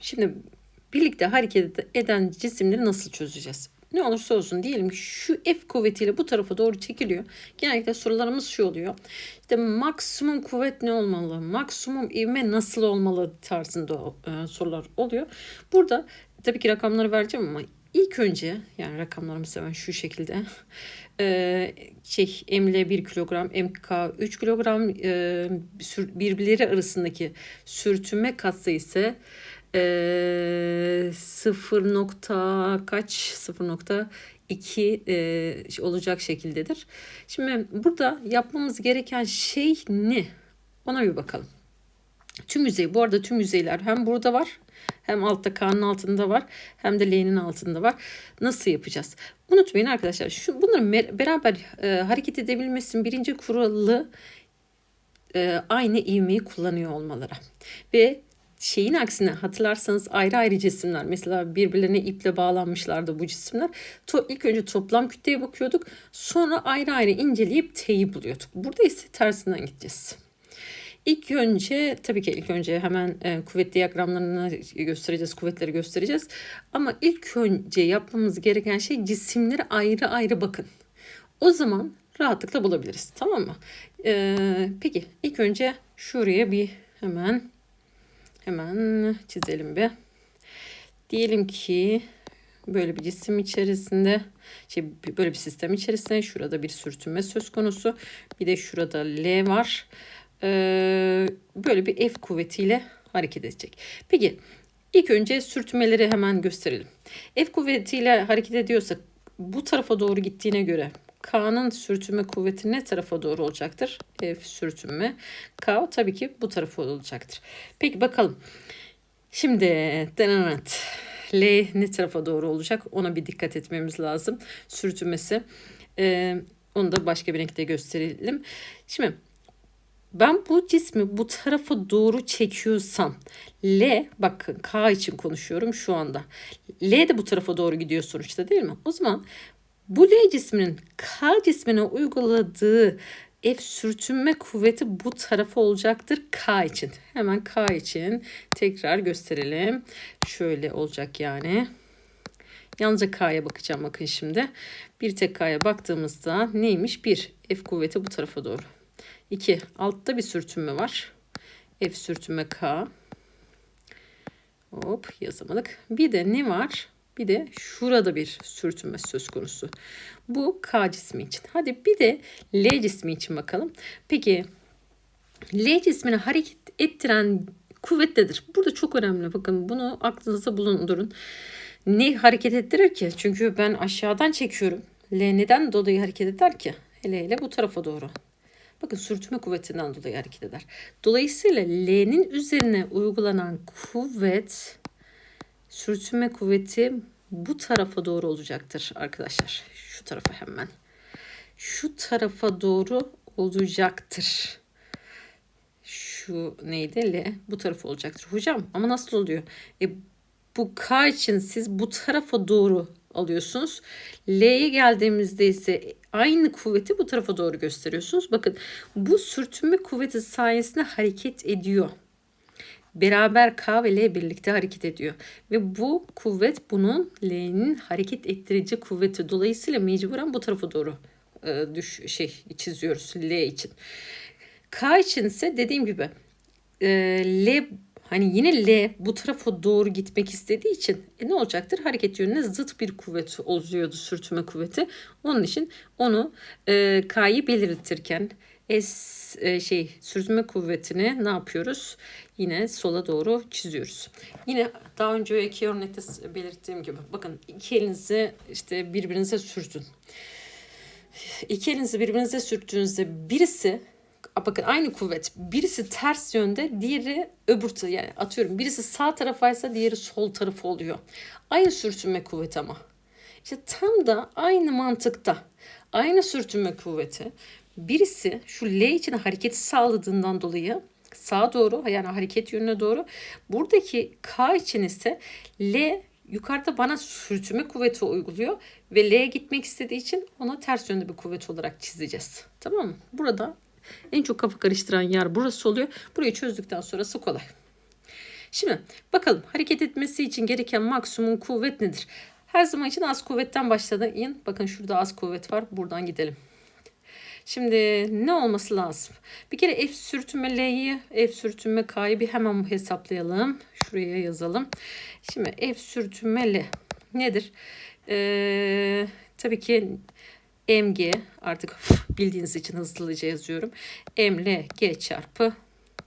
Şimdi birlikte hareket eden cisimleri nasıl çözeceğiz? Ne olursa olsun diyelim ki şu F kuvvetiyle bu tarafa doğru çekiliyor. Genellikle sorularımız şu oluyor. İşte maksimum kuvvet ne olmalı? Maksimum ivme nasıl olmalı tarzında e, sorular oluyor. Burada tabii ki rakamları vereceğim ama ilk önce yani rakamlarımız hemen şu şekilde e, şey ML 1 kilogram, MK 3 kilogram e, birbirleri arasındaki sürtünme katsayısı e, 0 nokta kaç 0.2 e, olacak şekildedir. Şimdi burada yapmamız gereken şey ne? Ona bir bakalım. Tüm yüzey bu arada tüm yüzeyler hem burada var hem altta K'nın altında var hem de L'nin altında var. Nasıl yapacağız? Unutmayın arkadaşlar şu bunların beraber e, hareket edebilmesinin birinci kuralı e, aynı ivmeyi kullanıyor olmaları. Ve şeyin aksine hatırlarsanız ayrı ayrı cisimler mesela birbirlerine iple bağlanmışlardı bu cisimler. To, ilk önce toplam kütleye bakıyorduk sonra ayrı ayrı inceleyip T'yi buluyorduk. Burada ise tersinden gideceğiz. İlk önce tabii ki ilk önce hemen e, kuvvet diyagramlarını göstereceğiz, kuvvetleri göstereceğiz. Ama ilk önce yapmamız gereken şey cisimleri ayrı ayrı bakın. O zaman rahatlıkla bulabiliriz. Tamam mı? Ee, peki ilk önce şuraya bir hemen hemen çizelim bir. Diyelim ki böyle bir cisim içerisinde şey böyle bir sistem içerisinde şurada bir sürtünme söz konusu. Bir de şurada L var. Ee, böyle bir F kuvvetiyle hareket edecek. Peki ilk önce sürtünmeleri hemen gösterelim. F kuvvetiyle hareket ediyorsa bu tarafa doğru gittiğine göre K'nın sürtünme kuvveti ne tarafa doğru olacaktır? F sürtünme. K tabii ki bu tarafa olacaktır. Peki bakalım. Şimdi denenet. L ne tarafa doğru olacak? Ona bir dikkat etmemiz lazım. Sürtünmesi. Ee, onu da başka bir renkte gösterelim. Şimdi ben bu cismi bu tarafa doğru çekiyorsam L bakın K için konuşuyorum şu anda. L de bu tarafa doğru gidiyor sonuçta değil mi? O zaman bu L cisminin K cismine uyguladığı F sürtünme kuvveti bu tarafa olacaktır K için. Hemen K için tekrar gösterelim. Şöyle olacak yani. Yalnızca K'ya bakacağım bakın şimdi. Bir tek K'ya baktığımızda neymiş? 1. F kuvveti bu tarafa doğru. 2. Altta bir sürtünme var. F sürtünme K. Hop yazamadık. Bir de ne var? Bir de şurada bir sürtünme söz konusu. Bu K cismi için. Hadi bir de L cismi için bakalım. Peki L cismini hareket ettiren kuvvet nedir? Burada çok önemli. Bakın bunu aklınızda bulundurun. Ne hareket ettirir ki? Çünkü ben aşağıdan çekiyorum. L neden dolayı hareket eder ki? Hele hele bu tarafa doğru. Bakın sürtünme kuvvetinden dolayı hareket eder. Dolayısıyla L'nin üzerine uygulanan kuvvet sürtünme kuvveti bu tarafa doğru olacaktır arkadaşlar. Şu tarafa hemen. Şu tarafa doğru olacaktır. Şu neydi? L bu tarafa olacaktır. Hocam ama nasıl oluyor? E, bu K için siz bu tarafa doğru alıyorsunuz. L'ye geldiğimizde ise aynı kuvveti bu tarafa doğru gösteriyorsunuz. Bakın bu sürtünme kuvveti sayesinde hareket ediyor. Beraber K ve L birlikte hareket ediyor. Ve bu kuvvet bunun L'nin hareket ettirici kuvveti. Dolayısıyla mecburen bu tarafa doğru e, düş şey çiziyoruz L için. K için ise dediğim gibi e, L Hani yine L bu tarafa doğru gitmek istediği için e, ne olacaktır? Hareket yönüne zıt bir kuvvet oluyordu sürtünme kuvveti. Onun için onu e, K'yı belirtirken S e, şey sürtünme kuvvetini ne yapıyoruz? Yine sola doğru çiziyoruz. Yine daha önce iki örnekte belirttiğim gibi bakın iki elinizi işte birbirinize sürtün. İki elinizi birbirinize sürttüğünüzde birisi bakın aynı kuvvet. Birisi ters yönde, diğeri öbür. Yani atıyorum birisi sağ tarafaysa diğeri sol tarafı oluyor. Aynı sürtünme kuvveti ama. İşte tam da aynı mantıkta. Aynı sürtünme kuvveti. Birisi şu L için hareketi sağladığından dolayı sağa doğru yani hareket yönüne doğru. Buradaki K için ise L yukarıda bana sürtünme kuvveti uyguluyor ve L'ye gitmek istediği için ona ters yönde bir kuvvet olarak çizeceğiz. Tamam mı? Burada en çok kafa karıştıran yer burası oluyor. Burayı çözdükten sonrası kolay. Şimdi bakalım hareket etmesi için gereken maksimum kuvvet nedir? Her zaman için az kuvvetten başlayın. Bakın şurada az kuvvet var. Buradan gidelim. Şimdi ne olması lazım? Bir kere F sürtünme L'yi, F sürtünme K'yı bir hemen hesaplayalım. Şuraya yazalım. Şimdi F sürtünme L nedir? Ee, tabii ki mg artık bildiğiniz için hızlıca yazıyorum. ml g çarpı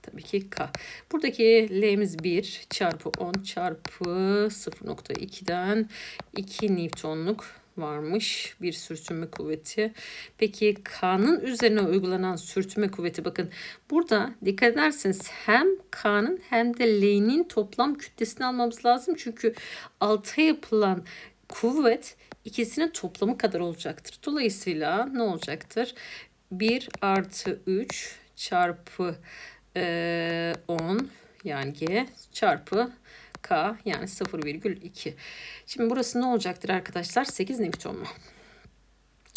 tabii ki k. Buradaki l'miz 1 çarpı 10 çarpı 0.2'den 2 Newton'luk varmış bir sürtünme kuvveti. Peki K'nın üzerine uygulanan sürtünme kuvveti bakın burada dikkat ederseniz hem K'nın hem de L'nin toplam kütlesini almamız lazım. Çünkü alta yapılan kuvvet ikisinin toplamı kadar olacaktır. Dolayısıyla ne olacaktır? 1 artı 3 çarpı e, 10 yani G çarpı K yani 0,2. Şimdi burası ne olacaktır arkadaşlar? 8 Newton mu?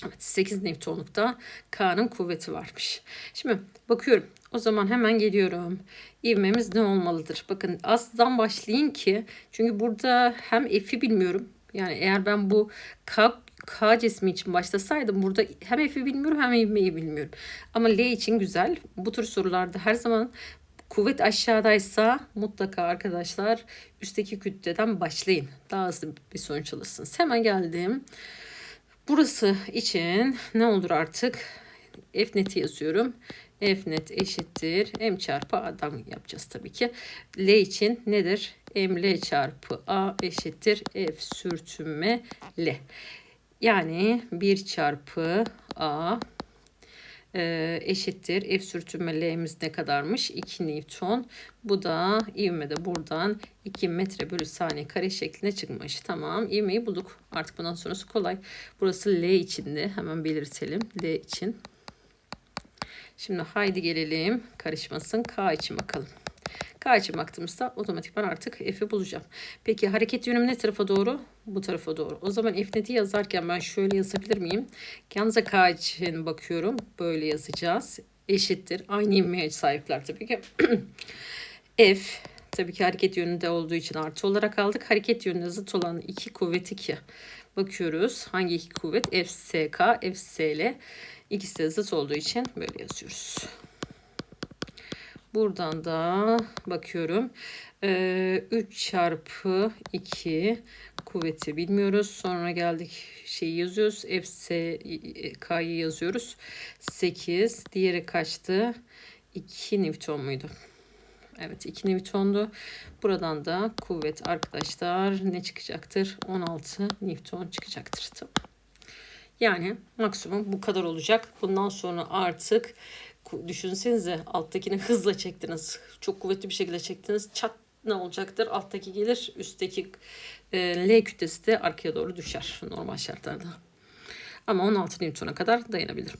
Evet 8 Newton'lukta K'nın kuvveti varmış. Şimdi bakıyorum. O zaman hemen geliyorum. İvmemiz ne olmalıdır? Bakın azdan başlayın ki çünkü burada hem F'i bilmiyorum. Yani eğer ben bu K, K cismi için başlasaydım burada hem F'i bilmiyorum hem ivmeyi bilmiyorum. Ama L için güzel. Bu tür sorularda her zaman kuvvet aşağıdaysa mutlaka arkadaşlar üstteki kütleden başlayın. Daha hızlı bir sonuç alırsınız. Hemen geldim. Burası için ne olur artık? F neti yazıyorum. F net eşittir. M çarpı A'dan yapacağız tabii ki. L için nedir? M L çarpı A eşittir. F sürtünme L. Yani 1 çarpı A e, eşittir. F sürtünme L'miz ne kadarmış? 2 Newton. Bu da ivme de buradan 2 metre bölü saniye kare şeklinde çıkmış. Tamam ivmeyi bulduk. Artık bundan sonrası kolay. Burası L içinde. Hemen belirtelim. L için. Şimdi haydi gelelim. Karışmasın. K için bakalım. K için baktığımızda otomatikman artık F'i bulacağım. Peki hareket yönüm ne tarafa doğru? Bu tarafa doğru. O zaman F neti yazarken ben şöyle yazabilir miyim? Yalnızca K için bakıyorum. Böyle yazacağız. Eşittir. Aynı ivmeye sahipler tabii ki. F tabii ki hareket yönünde olduğu için artı olarak aldık. Hareket yönünde zıt olan iki kuvvet 2. Bakıyoruz. Hangi iki kuvvet? FSK, FSL. İkisi de zıt olduğu için böyle yazıyoruz. Buradan da bakıyorum. Ee, 3 çarpı 2 kuvveti bilmiyoruz. Sonra geldik şeyi yazıyoruz. FSK'yı yazıyoruz. 8. Diğeri kaçtı? 2 Newton muydu? Evet 2 Newton'du. Buradan da kuvvet arkadaşlar ne çıkacaktır? 16 Newton çıkacaktır. Tamam. Yani maksimum bu kadar olacak. Bundan sonra artık düşünsenize alttakini hızla çektiniz. Çok kuvvetli bir şekilde çektiniz. Çat ne olacaktır? Alttaki gelir, üstteki e, L kütlesi de arkaya doğru düşer normal şartlarda. Ama 16 Newton'a kadar dayanabilir.